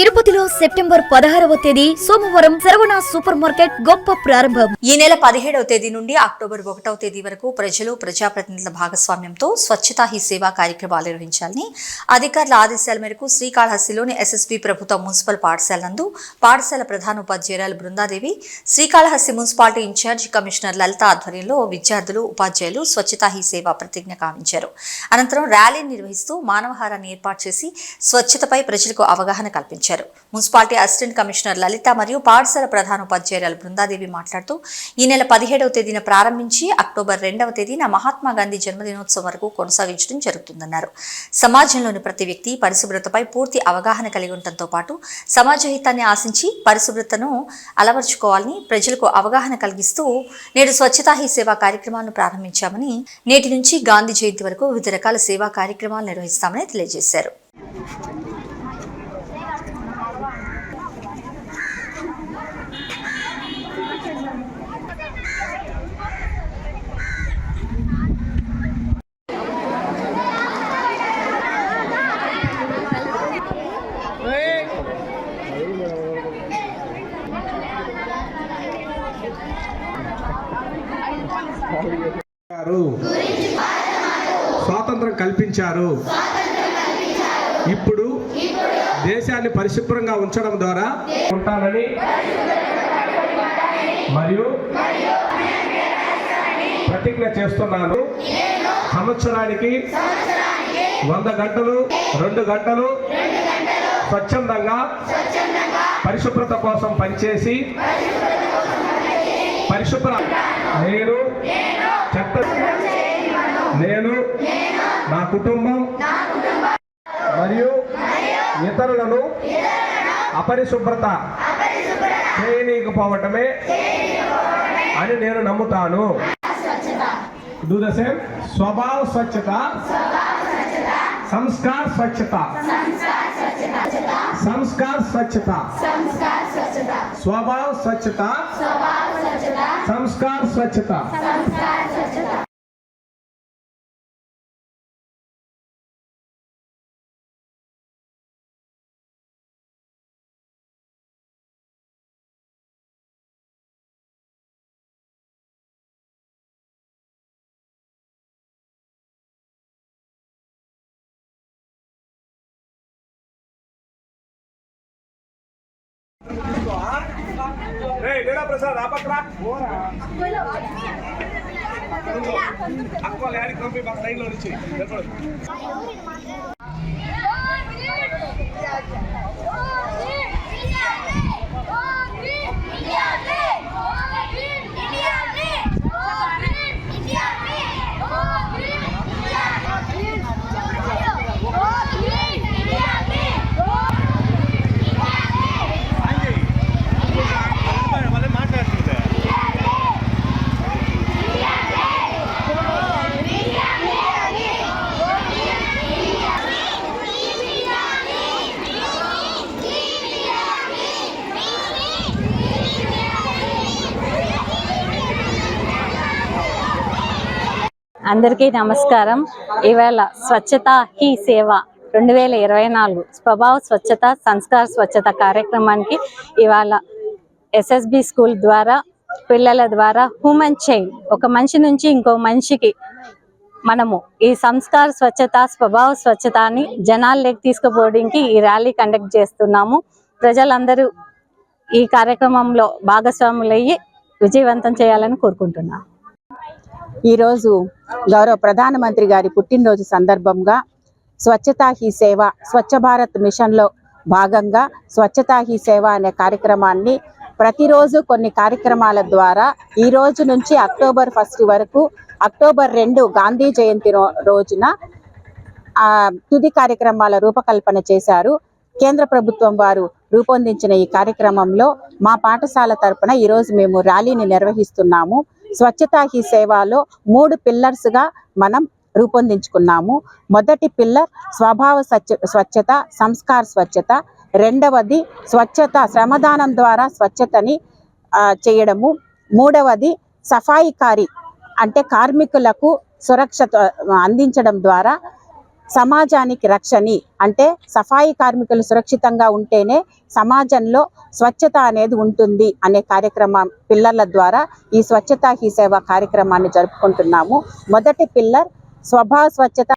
తిరుపతిలో సెప్టెంబర్ పదహారవ తేదీ సోమవారం శరవణ సూపర్ మార్కెట్ గొప్ప ప్రారంభం. ఈ నెల పదిహేడవ తేదీ నుండి అక్టోబర్ ఒకటవ తేదీ వరకు ప్రజలు ప్రజాప్రతినిధుల భాగస్వామ్యంతో స్వచ్ఛతా హీ సేవా కార్యక్రమాలు నిర్వహించాలని అధికారుల ఆదేశాల మేరకు శ్రీకాళహస్తిలోని ఎస్ఎస్బి ప్రభుత్వ మున్సిపల్ పాఠశాల నందు పాఠశాల ప్రధాన ఉపాధ్యాయురాలు Brindadevi Srikalahasti municipality incharge commissioner Lalitha ఆధ్వర్యంలో విద్యార్థులు ఉపాధ్యాయులు స్వచ్ఛతా హీ సేవ ప్రతిజ్ఞ కావించారు. అనంతరం ర్యాలీని నిర్వహిస్తూ మానవహారాన్ని ఏర్పాటు చేసి స్వచ్ఛతపై ప్రజలకు అవగాహన కల్పించారు. మున్సిపాలిటీ అసిస్టెంట్ కమిషనర్ లలిత మరియు పాఠశాల ప్రధాన ఉపాధ్యాయురాలు బృందాదేవి మాట్లాడుతూ ఈ నెల పదిహేడవ తేదీన ప్రారంభించి అక్టోబర్ రెండవ తేదీన మహాత్మా గాంధీ జన్మదినోత్సవం వరకు కొనసాగించడం జరుగుతుందన్నారు. సమాజంలోని ప్రతి వ్యక్తి పరిశుభ్రతపై పూర్తి అవగాహన కలిగి ఉండటంతో పాటు సమాజ హితాన్ని ఆశించి పరిశుభ్రతను అలవర్చుకోవాలని ప్రజలకు అవగాహన కలిగిస్తూ నేడు స్వచ్ఛతా హీ సేవా కార్యక్రమాలను ప్రారంభించామని నేటి నుంచి గాంధీ జయంతి వరకు వివిధ రకాల సేవా కార్యక్రమాలు నిర్వహిస్తామని తెలియజేశారు గారు స్వాతంత్రం కల్పించారు. ఇప్పుడు దేశాన్ని పరిశుభ్రంగా ఉంచడం ద్వారా ఉంటానని మరియు ప్రతిజ్ఞ చేస్తున్నాను. సంవత్సరానికి వంద గంటలు రెండు గంటలు స్వచ్ఛందంగా పరిశుభ్రత కోసం పనిచేసి పరిశుభ్ర. నేను చెత్త నేను నా కుటుంబం మరియు ఇతరులను అపరిశుభ్రత చేయనీయకపోవటమే అని నేను నమ్ముతాను. డూ ద సేమ్ స్వభావ స్వచ్ఛత సంస్కార స్వచ్ఛత సంస్కార స్వచ్ఛత स्वच्छता। स्वभाव स्वच्छता। स्वभाव स्वच्छता। संस्कार स्वच्छता। संस्कार स्वच्छता। స్వచ్ఛత ప్రసాద్ ఆపక్రా అక్క యాడికి పంపి మాకు లైన్లో నుంచి. అందరికీ నమస్కారం. ఇవాళ స్వచ్ఛత హీ సేవ రెండు వేల ఇరవై నాలుగు స్వభావ స్వచ్ఛత సంస్కార స్వచ్ఛత కార్యక్రమానికి ఇవాళ ఎస్ఎస్బి స్కూల్ ద్వారా పిల్లల ద్వారా హ్యూమన్ చైన్ ఒక మనిషి నుంచి ఇంకో మనిషికి మనము ఈ సంస్కార స్వచ్ఛత స్వభావ స్వచ్ఛత అని జనాల్లోకి తీసుకుపోవడానికి ఈ ర్యాలీ కండక్ట్ చేస్తున్నాము. ప్రజలందరూ ఈ కార్యక్రమంలో భాగస్వాములయ్యి విజయవంతం చేయాలని కోరుకుంటున్నాను ఈరోజు గౌరవ ప్రధానమంత్రి గారి పుట్టినరోజు సందర్భంగా స్వచ్ఛతా హీ సేవ స్వచ్ఛ భారత్ మిషన్లో భాగంగా స్వచ్ఛతా హీ సేవ అనే కార్యక్రమాన్ని ప్రతిరోజు కొన్ని కార్యక్రమాల ద్వారా ఈ రోజు నుంచి అక్టోబర్ ఫస్ట్ వరకు అక్టోబర్ రెండు గాంధీ జయంతి రోజున తుది కార్యక్రమాల రూపకల్పన చేశారు. కేంద్ర ప్రభుత్వం వారు రూపొందించిన ఈ కార్యక్రమంలో మా పాఠశాల తరపున ఈరోజు మేము ర్యాలీని నిర్వహిస్తున్నాము. స్వచ్ఛతా హీ సేవలో మూడు పిల్లర్స్గా మనం రూపొందించుకున్నాము. మొదటి పిల్లర్ స్వభావ స్వచ్ఛ స్వచ్ఛత సంస్కార స్వచ్ఛత. రెండవది స్వచ్ఛత శ్రమదానం ద్వారా స్వచ్ఛతని చేయడము. మూడవది సఫాయికారి అంటే కార్మికులకు సురక్షత అందించడం ద్వారా సమాజానికి రక్షణి అంటే సఫాయి కార్మికులు సురక్షితంగా ఉంటేనే సమాజంలో స్వచ్ఛత అనేది ఉంటుంది అనే కార్యక్రమం పిల్లర్ల ద్వారా ఈ స్వచ్ఛత హీ సేవ కార్యక్రమాన్ని జరుపుకుంటున్నాము. మొదటి పిల్లర్ స్వభావ స్వచ్ఛత